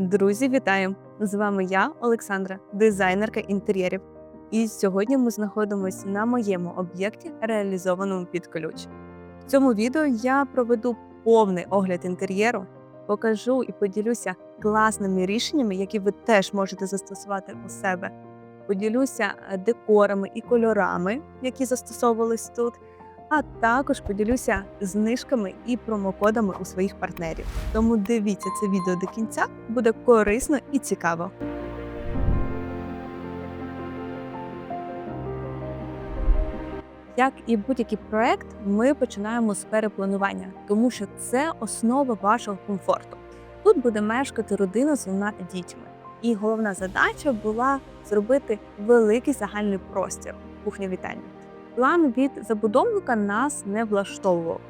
Друзі, вітаю! З вами я, Олександра, дизайнерка інтер'єрів. І сьогодні ми знаходимося на моєму об'єкті, реалізованому під ключ. В цьому відео я проведу повний огляд інтер'єру, покажу і поділюся класними рішеннями, які ви теж можете застосувати у себе. Поділюся е, декорами і кольорами, які застосовувались тут. А також поділюся знижками і промокодами у своїх партнерів. Тому дивіться це відео до кінця, буде корисно і цікаво. Як і будь-який проект, ми починаємо з перепланування, тому що це основа вашого комфорту. Тут буде мешкати родина з двома дітьми. І головна задача була зробити великий загальний простір кухня вітальня. План від забудовника нас не влаштовував.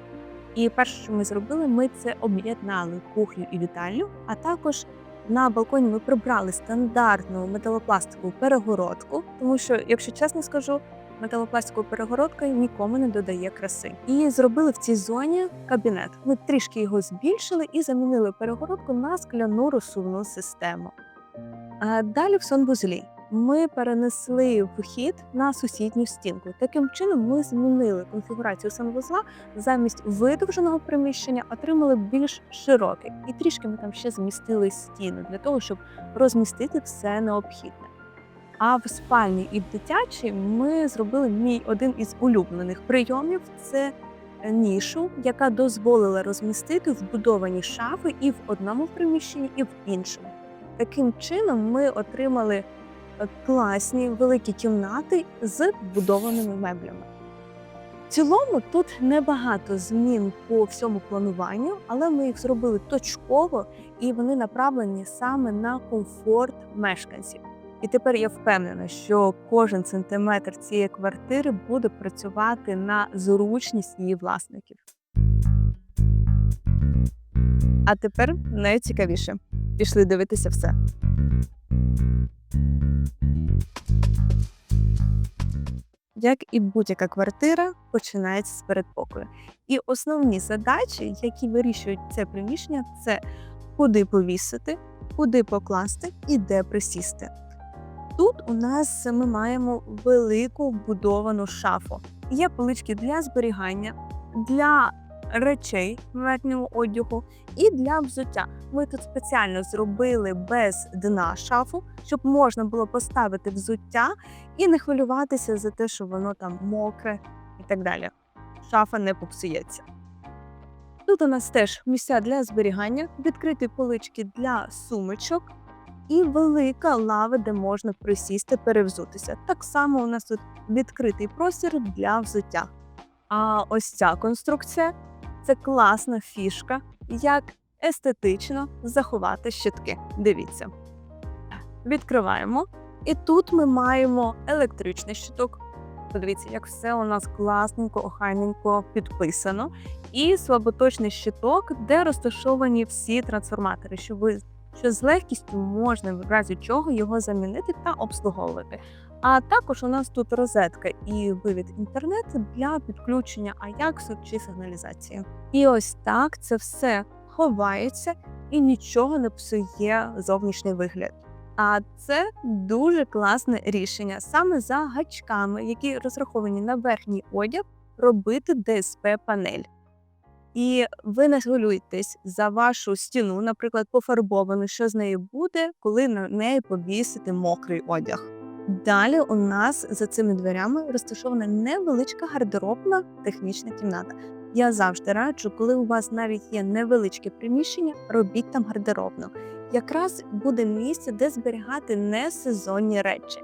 І перше, що ми зробили, ми це об'єднали кухню і вітальню, а також на балконі ми прибрали стандартну металопластикову перегородку, тому що, якщо чесно скажу, металопластикова перегородка нікому не додає краси. І зробили в цій зоні кабінет. Ми трішки його збільшили і замінили перегородку на скляну розсувну систему. А далі в санвузлі ми перенесли вхід на сусідню стінку. Таким чином, ми змінили конфігурацію санвузла замість видовженого приміщення, отримали більш широке, і трішки ми там ще змістили стіну для того, щоб розмістити все необхідне. А в спальні і в дитячій ми зробили мій один із улюблених прийомів це нішу, яка дозволила розмістити вбудовані шафи і в одному приміщенні, і в іншому. Таким чином, ми отримали класні великі кімнати з вбудованими меблями. В цілому тут небагато змін по всьому плануванню, але ми їх зробили точково і вони направлені саме на комфорт мешканців. І тепер я впевнена, що кожен сантиметр цієї квартири буде працювати на зручність її власників. А тепер найцікавіше. Пішли дивитися все. Як і будь-яка квартира, починається з передпокою. І основні задачі, які вирішують це приміщення, це куди повісити, куди покласти і де присісти. Тут у нас ми маємо велику вбудовану шафу. Є полички для зберігання, для речей верхнього одягу і для взуття. Ми тут спеціально зробили без дна шафу, щоб можна було поставити взуття і не хвилюватися за те, що воно там мокре і так далі. Шафа не попсується. Тут у нас теж місця для зберігання, відкриті полички для сумочок і велика лава, де можна присісти, перевзутися. Так само у нас тут відкритий простір для взуття. А ось ця конструкція це класна фішка, як естетично заховати щитки. Дивіться. Відкриваємо. І тут ми маємо електричний щиток. Подивіться, як все у нас класненько, охайненько підписано. І слаботочний щиток, де розташовані всі трансформатори, що ви що з легкістю можна в разі чого його замінити та обслуговувати. А також у нас тут розетка і вивід інтернету для підключення Аяксу чи сигналізації. І ось так це все ховається і нічого не псує зовнішній вигляд. А це дуже класне рішення саме за гачками, які розраховані на верхній одяг, робити ДСП-панель. І ви не хвилюєтесь за вашу стіну, наприклад, пофарбовану, що з нею буде, коли на неї повісити мокрий одяг. Далі у нас за цими дверями розташована невеличка гардеробна технічна кімната. Я завжди раджу, коли у вас навіть є невеличке приміщення, робіть там гардеробну. Якраз буде місце, де зберігати несезонні речі.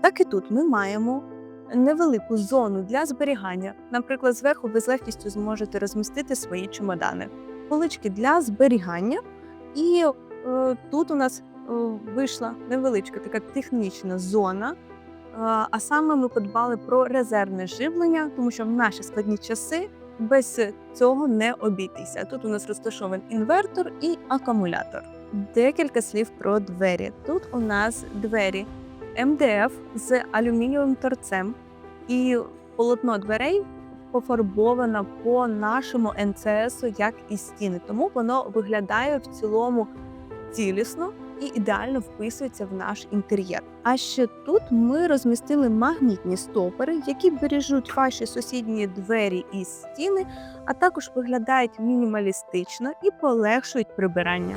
Так і тут ми маємо невелику зону для зберігання. Наприклад, зверху ви з легкістю зможете розмістити свої чемодани, полички для зберігання. І е, тут у нас вийшла невеличка така технічна зона. А саме ми подбали про резервне живлення, тому що в наші складні часи без цього не обійтися. Тут у нас розташований інвертор і акумулятор. Декілька слів про двері. Тут у нас двері МДФ з алюмінієвим торцем, і полотно дверей пофарбовано по нашому НЦСу, як і стіни. Тому воно виглядає в цілому цілісно і ідеально вписується в наш інтер'єр. А ще тут ми розмістили магнітні стопери, які бережуть ваші сусідні двері і стіни, а також виглядають мінімалістично і полегшують прибирання.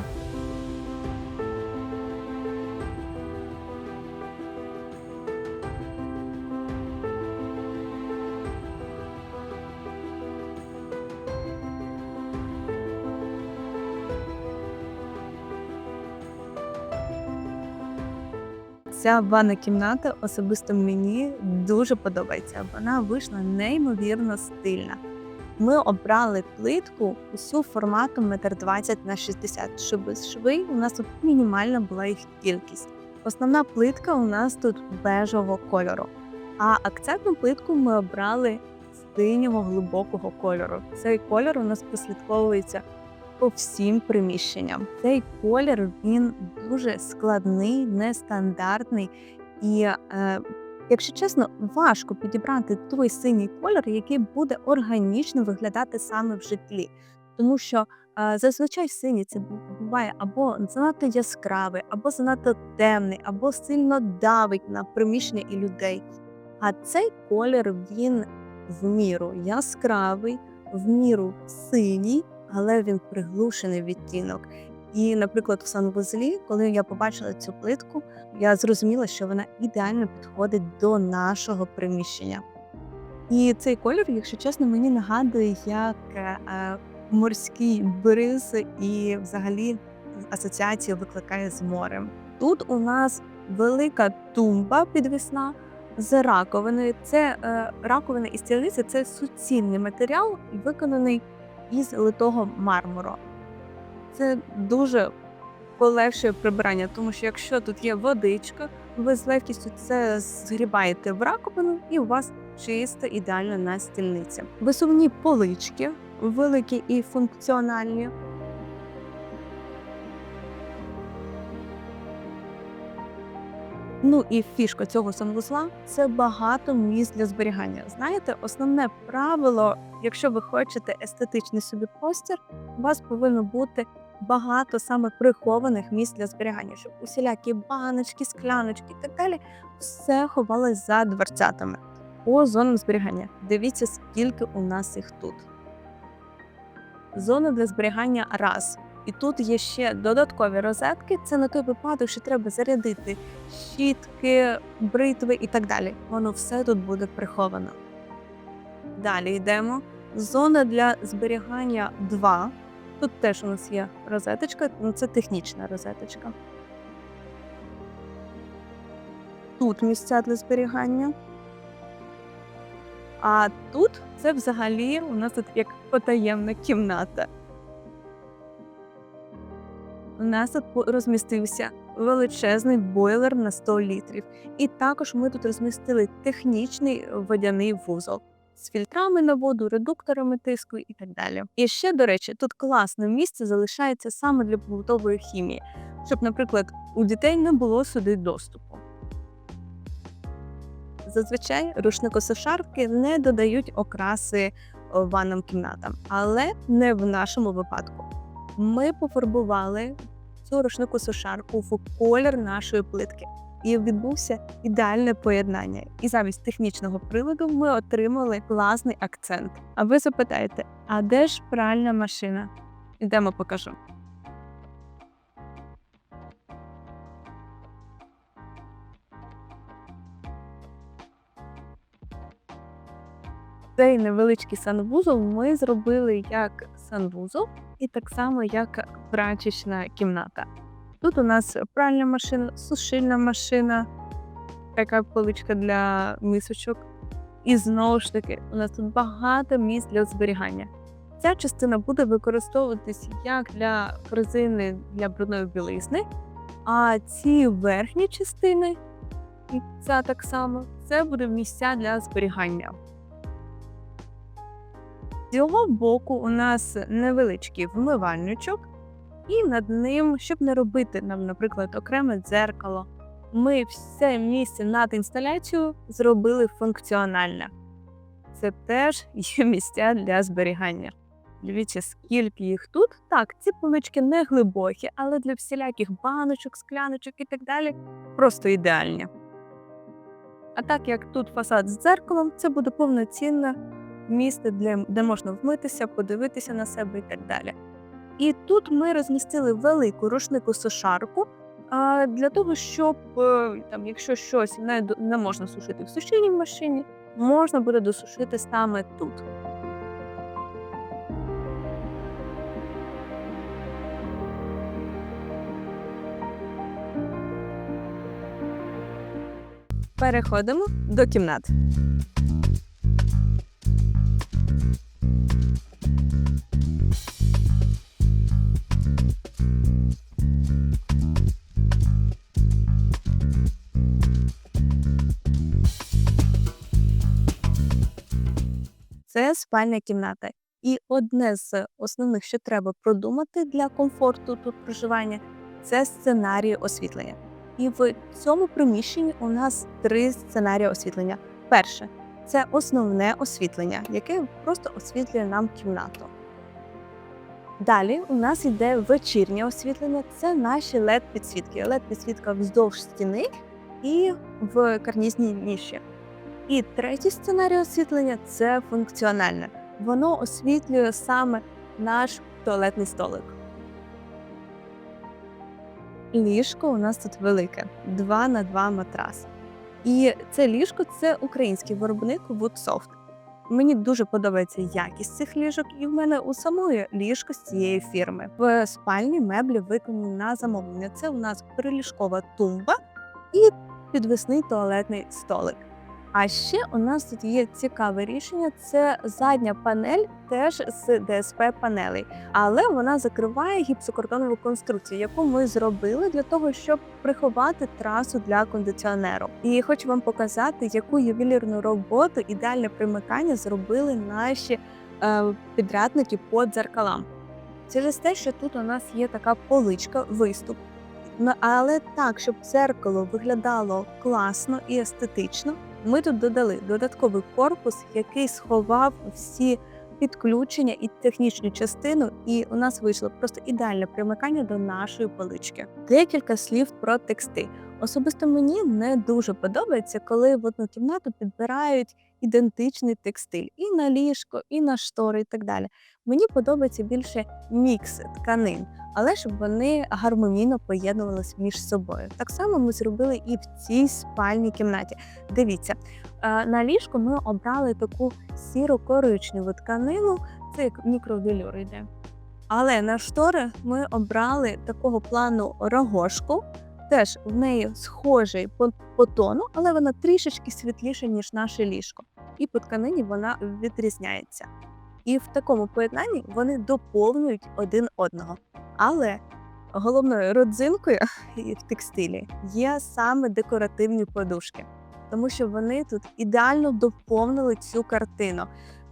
Ця ванна кімната особисто мені дуже подобається. Вона вийшла неймовірно стильна. Ми обрали плитку усю форматом 1,20 на 60, щоб шви у нас тут мінімальна була їх кількість. Основна плитка у нас тут бежевого кольору, а акцентну плитку ми обрали синього глибокого кольору. Цей кольор у нас прослідковується по всім приміщенням. Цей колір він дуже складний, нестандартний і, е, якщо чесно, важко підібрати той синій колір, який буде органічно виглядати саме в житлі. Тому що е, зазвичай синій це буває або занадто яскравий, або занадто темний, або сильно давить на приміщення і людей. А цей колір він в міру яскравий, в міру синій, але він приглушений відтінок. І, наприклад, у санвузлі, коли я побачила цю плитку, я зрозуміла, що вона ідеально підходить до нашого приміщення. І цей колір, якщо чесно, мені нагадує як е, морський бриз, і взагалі асоціацію викликає з морем. Тут у нас велика тумба підвісна з раковиною. Це е, раковина і стільниця це суцільний матеріал, виконаний із литого мармуру. Це дуже полегшує прибирання, тому що якщо тут є водичка, ви з легкістю це згрібаєте в раковину, і у вас чисто ідеально на стільниці. Висувні полички, великі і функціональні. Ну і фішка цього санвузла це багато місць для зберігання. Знаєте, основне правило, якщо ви хочете естетичний собі простір, у вас повинно бути багато саме прихованих місць для зберігання, щоб усілякі баночки, скляночки і так далі все ховалось за дверцятами. По зонам зберігання. Дивіться, скільки у нас їх тут. Зона для зберігання раз. І тут є ще додаткові розетки. Це на той випадок, що треба зарядити щітки, бритви і так далі. Воно все тут буде приховано. Далі йдемо. Зона для зберігання 2. Тут теж у нас є розеточка, ну це технічна розеточка. Тут місця для зберігання. А тут це взагалі у нас тут як потаємна кімната. У нас тут розмістився величезний бойлер на 100 літрів. І також ми тут розмістили технічний водяний вузол з фільтрами на воду, редукторами тиску і так далі. І ще, до речі, тут класне місце залишається саме для побутової хімії, щоб, наприклад, у дітей не було сюди доступу. Зазвичай рушникосушарки не додають окраси ванним кімнатам, але не в нашому випадку. Ми пофарбували цю рушнику сушарку в колір нашої плитки. І відбувся ідеальне поєднання. І замість технічного приладу ми отримали класний акцент. А ви запитаєте, а де ж пральна машина? Ідемо покажу. Цей невеличкий санвузол ми зробили як санвузол, і так само як прачечна кімната. Тут у нас пральна машина, сушильна машина, така поличка для мисочок. І знову ж таки, у нас тут багато місць для зберігання. Ця частина буде використовуватись як для корзини для брудної білизни, а ці верхні частини, і ця так само, це буде місця для зберігання. Цього боку у нас невеличкий вмивальничок, і над ним, щоб не робити нам, наприклад, окреме дзеркало, ми все місце над інсталяцією зробили функціональне. Це теж є місця для зберігання. Дивіться, скільки їх тут. Так, ці полички не глибокі, але для всіляких баночок, скляночок і так далі просто ідеальні. А так як тут фасад з дзеркалом, це буде повноцінне місце, для, де можна вмитися, подивитися на себе і так далі. І тут ми розмістили велику рушнику сушарку для того, щоб е, там, якщо щось не, не можна сушити в сушильній машині, можна буде досушити саме тут. Переходимо до кімнат. Спальня кімната. І одне з основних, що треба продумати для комфорту тут проживання, це сценарії освітлення. І в цьому приміщенні у нас три сценарії освітлення. Перше це основне освітлення, яке просто освітлює нам кімнату. Далі у нас йде вечірнє освітлення, це наші led підсвітки led підсвітка вздовж стіни і в карнізній ніші. І третій сценарій освітлення це функціональне. Воно освітлює саме наш туалетний столик. Ліжко у нас тут велике 2 на 2 матрас. І це ліжко це український виробник Woodsoft. Мені дуже подобається якість цих ліжок, і в мене у самої ліжко з цієї фірми. В спальні меблі виконані на замовлення. Це у нас приліжкова тумба і підвісний туалетний столик. А ще у нас тут є цікаве рішення: це задня панель теж з ДСП панелей, але вона закриває гіпсокартонову конструкцію, яку ми зробили для того, щоб приховати трасу для кондиціонеру. І хочу вам показати, яку ювелірну роботу ідеальне примикання зробили наші е, підрядники по дзеркалам. Через те, що тут у нас є така поличка, виступ. Ну, але так, щоб дзеркало виглядало класно і естетично, ми тут додали додатковий корпус, який сховав всі підключення і технічну частину, і у нас вийшло просто ідеальне примикання до нашої полички. Декілька слів про текстиль. Особисто мені не дуже подобається, коли в одну кімнату підбирають ідентичний текстиль і на ліжко, і на штори, і так далі. Мені подобається більше мікс тканин, але щоб вони гармонійно поєднувалися між собою. Так само ми зробили і в цій спальній кімнаті. Дивіться, е, на ліжку ми обрали таку сіро-коричневу тканину, це як мікровелюр йде. Але на штори ми обрали такого плану рогошку. Теж в неї схожий по, по тону, але вона трішечки світліша, ніж наше ліжко. І по тканині вона відрізняється. І в такому поєднанні вони доповнюють один одного. Але головною родзинкою в текстилі є саме декоративні подушки, тому що вони тут ідеально доповнили цю картину.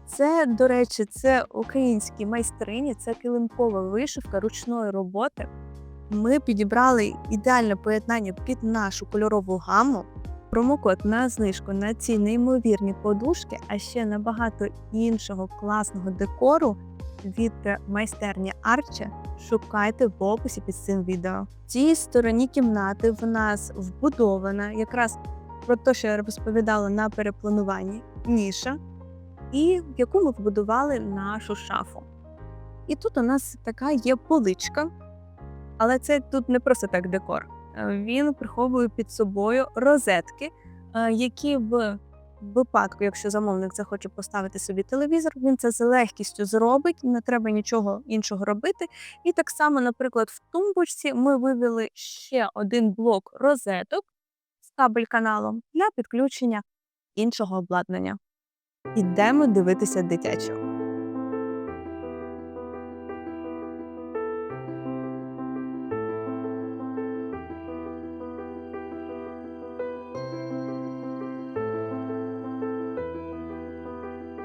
Це, до речі, це українські майстрині, це килимкова вишивка ручної роботи. Ми підібрали ідеальне поєднання під нашу кольорову гаму. Промокод на знижку на ці неймовірні подушки, а ще на багато іншого класного декору від майстерні Арче шукайте в описі під цим відео. В цій стороні кімнати в нас вбудована якраз про те, що я розповідала на переплануванні ніша, і в яку ми вбудували нашу шафу. І тут у нас така є поличка, але це тут не просто так декор. Е, Він приховує під собою розетки, е, які в випадку, якщо замовник захоче поставити собі телевізор, він це з легкістю зробить, не треба нічого іншого робити. І так само, наприклад, в тумбочці ми вивели ще один блок розеток з кабель каналом для підключення іншого обладнання. Ідемо дивитися дитячу.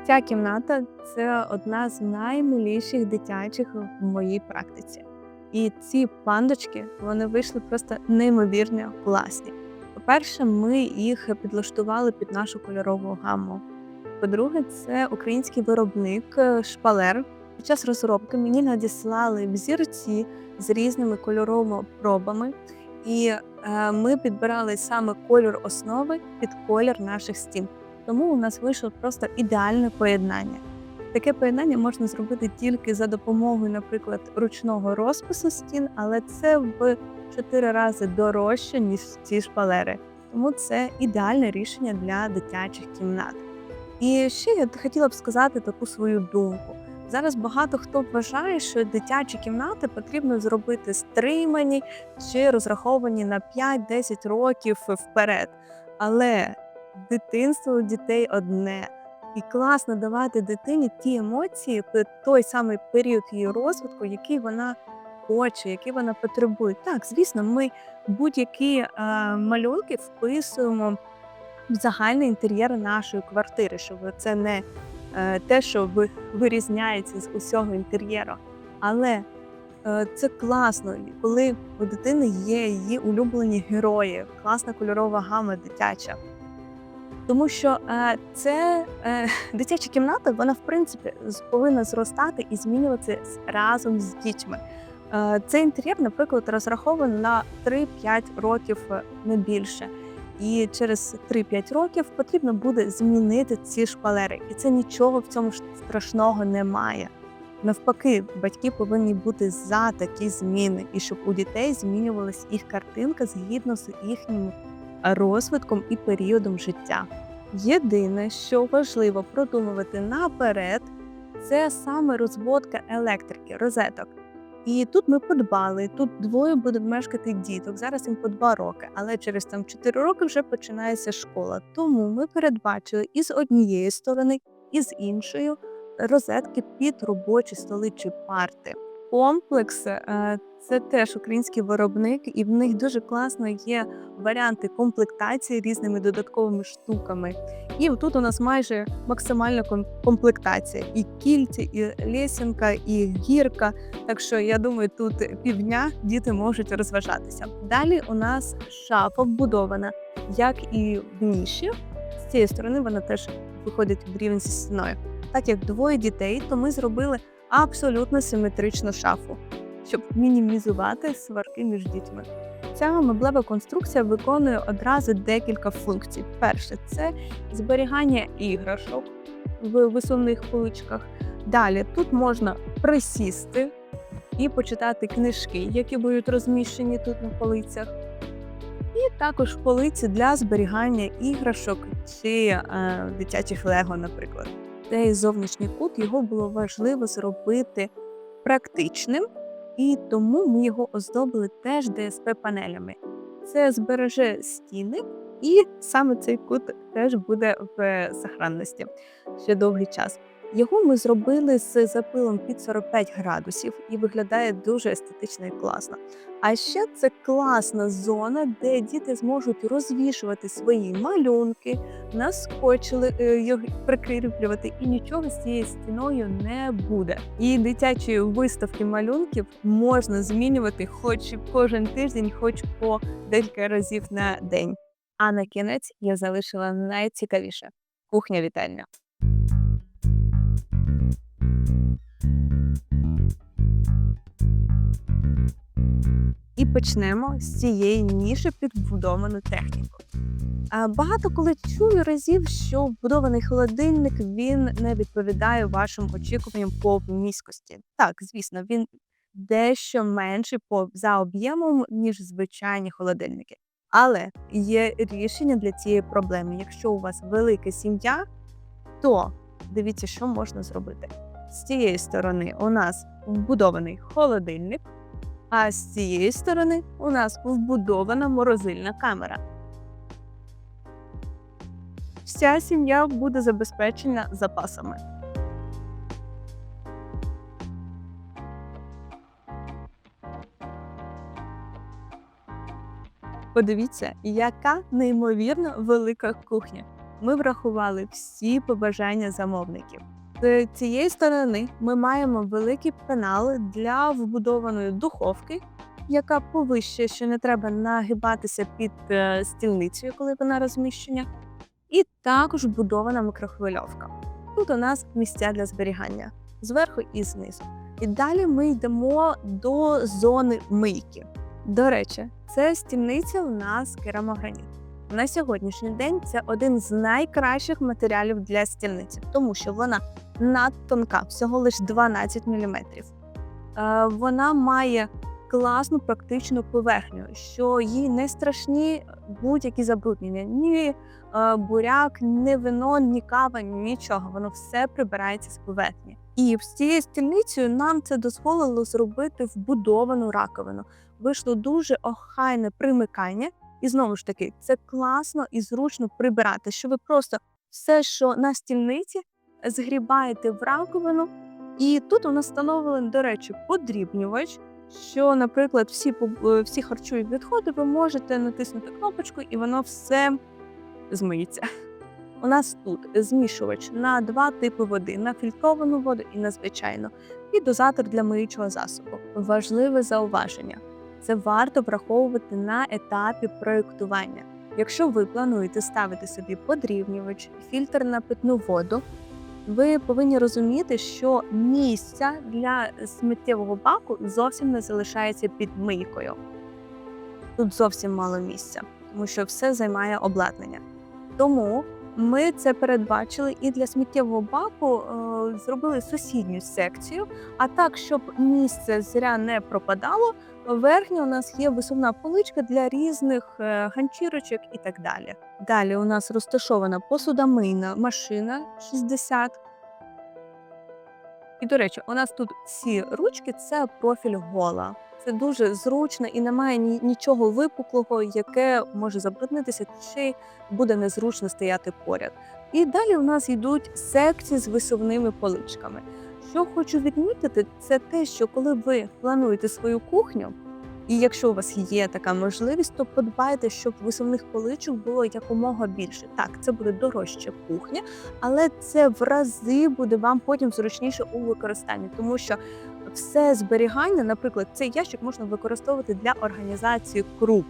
Ця кімната це одна з наймиліших дитячих в моїй практиці. І ці пандочки вони вийшли просто неймовірно класні. По-перше, ми їх підлаштували під нашу кольорову гамму. По-друге, це український виробник е, шпалер Під час розробки мені надіслали взірці з різними кольоровими пробами, і е, ми підбирали саме кольор основи під колір наших стін. Тому у нас вийшло просто ідеальне поєднання. Таке поєднання можна зробити тільки за допомогою, наприклад, ручного розпису стін, але це в 4 рази дорожче, ніж ці шпалери. Тому це ідеальне рішення для дитячих кімнат. І ще я хотіла б сказати таку свою думку. Зараз багато хто вважає, що дитячі кімнати потрібно зробити стримані чи розраховані на 5-10 років вперед. Але дитинство у дітей одне. І класно давати дитині ті емоції той самий період її розвитку, який вона хоче, який вона потребує. Так, звісно, ми будь-які малюнки вписуємо в загальний інтер'єр нашої квартири, щоб це не е, те, що вирізняється з усього інтер'єру. Але е, це класно, коли у дитини є її улюблені герої, класна кольорова гама дитяча. Тому що е, це е, дитяча кімната, вона в принципі повинна зростати і змінюватися разом з дітьми. Е, цей інтер'єр, наприклад, розрахований на 3-5 років не більше. І через 3-5 років потрібно буде змінити ці шпалери. І це нічого в цьому страшного немає. Навпаки, батьки повинні бути за такі зміни, і щоб у дітей змінювалась їх картинка згідно з їхнім розвитком і періодом життя. Єдине, що важливо продумувати наперед, це саме розводка електрики, розеток. І тут ми подбали. Тут двоє будуть мешкати діток. Зараз їм по два роки, але через там 4 роки вже починається школа. Тому ми передбачили і з однієї сторони, і з іншої розетки під робочі столи чи парти. Комплекс е, це теж український виробник, і в них дуже класно є варіанти комплектації різними додатковими штуками. І тут у нас майже максимальна комплектація: і кільці, і лесінка, і гірка. Так що я думаю, тут півдня діти можуть розважатися. Далі у нас шафа вбудована, як і в ніші. З цієї сторони вона теж виходить в рівень зі стіною. Так як двоє дітей, то ми зробили абсолютно симетричну шафу, щоб мінімізувати сварки між дітьми. Ця меблева конструкція виконує одразу декілька функцій. Перше це зберігання іграшок в висувних поличках. Далі тут можна присісти і почитати книжки, які будуть розміщені тут на полицях. І також полиці для зберігання іграшок чи е, дитячих лего, наприклад. Цей зовнішній кут його було важливо зробити практичним, і тому ми його оздобили теж ДСП-панелями. Це збереже стіни, і саме цей кут теж буде в сохранності ще довгий час. Його ми зробили з запилом під 45 градусів і виглядає дуже естетично і класно. А ще це класна зона, де діти зможуть розвішувати свої малюнки, на скотч е, прикріплювати, і нічого з цією стіною не буде. І дитячі виставки малюнків можна змінювати хоч кожен тиждень, хоч по декілька разів на день. А на кінець я залишила найцікавіше кухня вітальня. І почнемо з цієї ніші під вбудовану техніку. Багато коли чую разів, що вбудований холодильник він не відповідає вашим очікуванням по міськості. Так, звісно, він дещо менший по за об'ємом, ніж звичайні холодильники. Але є рішення для цієї проблеми. Якщо у вас велика сім'я, то дивіться, що можна зробити. З цієї сторони у нас вбудований холодильник. А з цієї сторони у нас вбудована морозильна камера. Вся сім'я буде забезпечена запасами. Подивіться, яка неймовірно велика кухня. Ми врахували всі побажання замовників. З цієї сторони ми маємо великий пенал для вбудованої духовки, яка повище, що не треба нагибатися під е, стільницею, коли вона розміщена. І також вбудована мікрохвильовка. Тут у нас місця для зберігання. зверху і знизу. І далі ми йдемо до зони мийки. До речі, це стільниця у нас керамограніт. На сьогоднішній день це один з найкращих матеріалів для стільниці, тому що вона надтонка, всього лише 12 мм. Вона має класну практичну поверхню, що їй не страшні будь-які забруднення, ні е, буряк, ні вино, ні кава, нічого. Воно все прибирається з поверхні. І з цією стільницею нам це дозволило зробити вбудовану раковину. Вийшло дуже охайне примикання, і знову ж таки, це класно і зручно прибирати, що ви просто все, що на стільниці, згрібаєте в раковину. І тут у нас встановлений, до речі, подрібнювач, що, наприклад, всі е, всі харчові відходи ви можете натиснути кнопочку, і воно все змиється. У нас тут змішувач на два типи води: на фільтровану воду і на звичайну, і дозатор для миючого засобу. Важливе зауваження: це варто враховувати на етапі проєктування. Якщо ви плануєте ставити собі подрівнювач, фільтр на питну воду, ви повинні розуміти, що місця для сміттєвого баку зовсім не залишається під мийкою. Тут зовсім мало місця, тому що все займає обладнання. Тому ми це передбачили і для сміттєвого баку е, зробили сусідню секцію. А так, щоб місце зря не пропадало, верхня у нас є висувна поличка для різних е, ганчірочок і так далі. Далі у нас розташована посудомийна машина 60. І, до речі, у нас тут ці ручки це профіль гола. Це дуже зручно і немає ні- нічого випуклого, яке може забруднитися чи буде незручно стояти поряд. І далі у нас йдуть секції з висувними поличками. Що хочу відмітити, це те, що коли ви плануєте свою кухню, і якщо у вас є така можливість, то подбайте, щоб висувних поличок було якомога більше. Так, це буде дорожча кухня, але це в рази буде вам потім зручніше у використанні, тому що все зберігання, наприклад, цей ящик можна використовувати для організації круп,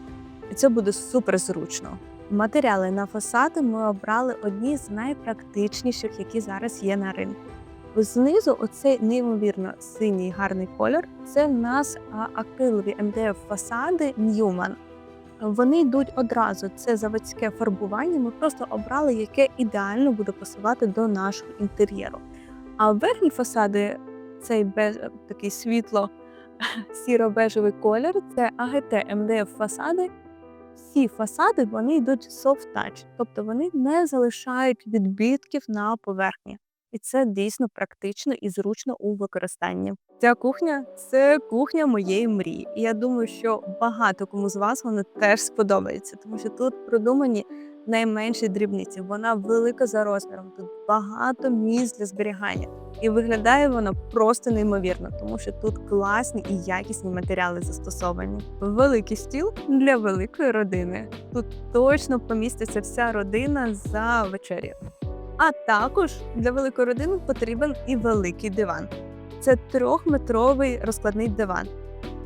і це буде супер зручно. Матеріали на фасади ми обрали одні з найпрактичніших, які зараз є на ринку. Знизу оцей неймовірно синій гарний колір. Це в нас акрилові МДФ фасади Ньюман. Вони йдуть одразу. Це заводське фарбування. Ми просто обрали, яке ідеально буде пасувати до нашого інтер'єру. А верхні фасади цей беж, такий світло сіро-бежевий колір. Це АГТ МДФ фасади. Всі фасади вони йдуть soft touch, тобто вони не залишають відбитків на поверхні. І це дійсно практично і зручно у використанні. Ця кухня це кухня моєї мрії. І я думаю, що багато кому з вас вона теж сподобається, тому що тут продумані найменші дрібниці. Вона велика за розміром. Тут багато місць для зберігання. І виглядає вона просто неймовірно, тому що тут класні і якісні матеріали застосовані. Великий стіл для великої родини. Тут точно поміститься вся родина за вечерю. А також для великої родини потрібен і великий диван. Це трьохметровий розкладний диван.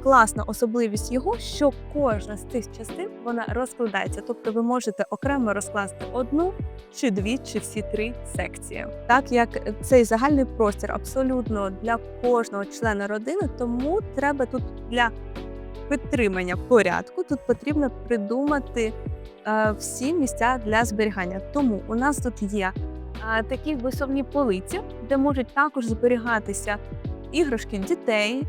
Класна особливість його, що кожна з цих частин вона розкладається, тобто ви можете окремо розкласти одну чи дві, чи всі три секції. Так як цей загальний простір абсолютно для кожного члена родини, тому треба тут для підтримання порядку тут потрібно придумати е, всі місця для зберігання. Тому у нас тут є е, такі висовні полиці, де можуть також зберігатися іграшки дітей,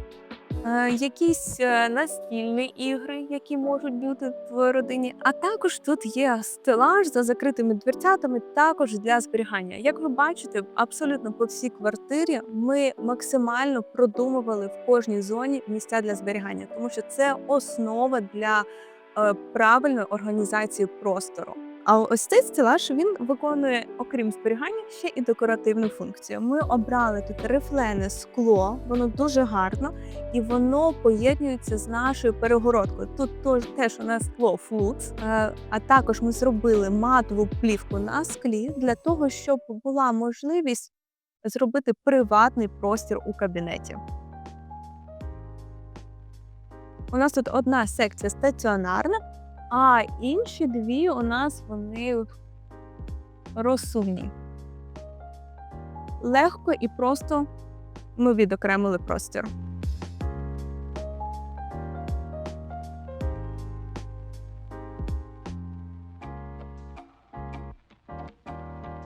якісь е, настільні ігри, які можуть бути в родині. А також тут є стелаж за закритими дверцятами, також для зберігання. Як ви бачите, абсолютно по всій квартирі ми максимально продумували в кожній зоні місця для зберігання, тому що це основа для е, правильної організації простору. А ось цей стелаж він виконує, окрім зберігання, ще і декоративну функцію. Ми обрали тут рифлене скло, воно дуже гарно і воно поєднується з нашою перегородкою. Тут теж у нас скло флуц, е, а також ми зробили матову плівку на склі для того, щоб була можливість зробити приватний простір у кабінеті. У нас тут одна секція стаціонарна, а інші дві у нас вони розсувні. Легко і просто ми відокремили простір.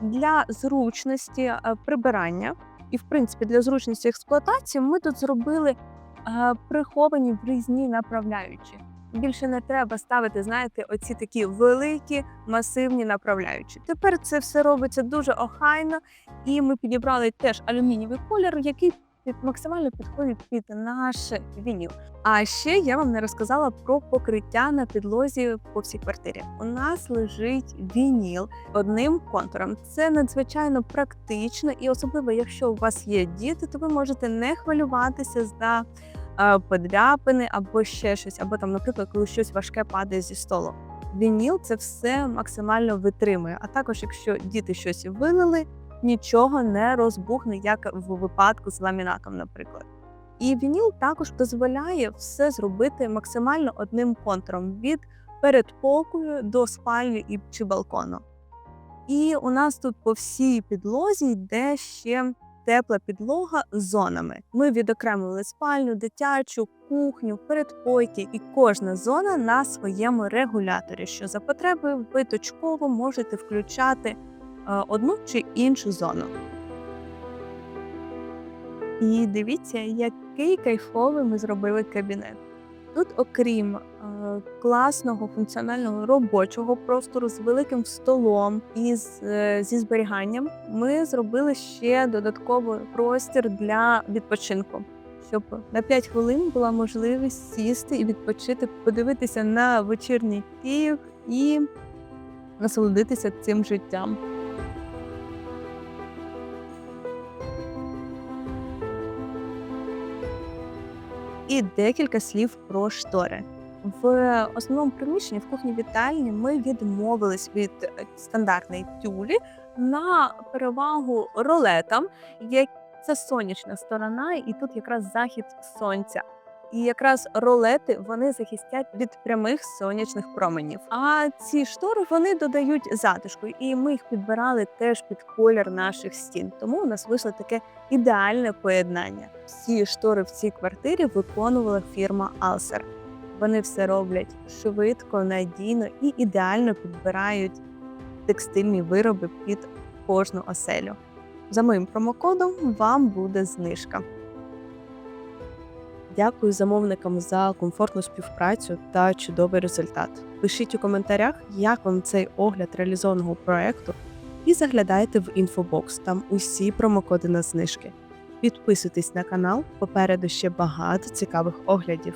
Для зручності е, прибирання і, в принципі, для зручності експлуатації ми тут зробили е, приховані врізні направляючі. Більше не треба ставити, знаєте, оці такі великі масивні направляючі. Тепер це все робиться дуже охайно, і ми підібрали теж алюмінієвий колір, який під максимально підходить під наш вініл. А ще я вам не розказала про покриття на підлозі по всій квартирі. У нас лежить вініл одним контуром. Це надзвичайно практично, і особливо, якщо у вас є діти, то ви можете не хвилюватися за подряпини або ще щось, або там, наприклад, коли щось важке падає зі столу. Вініл це все максимально витримує. А також, якщо діти щось вилили, нічого не розбухне, як в випадку з ламінатом, наприклад. І вініл також дозволяє все зробити максимально одним контуром від передпокою до спальні і чи балкону. І у нас тут по всій підлозі йде ще тепла підлога з зонами. Ми відокремили спальню, дитячу, кухню, передпойки, і кожна зона на своєму регуляторі, що за потреби ви точково можете включати е, одну чи іншу зону. І дивіться, який кайфовий ми зробили кабінет. Тут, окрім е, класного функціонального робочого простору з великим столом і з, е, зі зберіганням, ми зробили ще додатковий простір для відпочинку, щоб на 5 хвилин була можливість сісти і відпочити, подивитися на вечірній Київ і насолодитися цим життям. І декілька слів про штори. В основному приміщенні в кухні вітальні ми відмовились від е, стандартної тюлі на перевагу ролетам. як Це сонячна сторона, і тут якраз захід сонця. І якраз ролети вони захистять від прямих сонячних променів. А ці штори вони додають затишку, і ми їх підбирали теж під колір наших стін. Тому у нас вийшло таке ідеальне поєднання. Всі штори в цій квартирі виконувала фірма Алсер. Вони все роблять швидко, надійно і ідеально підбирають текстильні вироби під кожну оселю. За моїм промокодом вам буде знижка. Дякую замовникам за комфортну співпрацю та чудовий результат. Пишіть у коментарях, як вам цей огляд реалізованого проекту, і заглядайте в інфобокс. Там усі промокоди на знижки. Підписуйтесь на канал, попереду ще багато цікавих оглядів.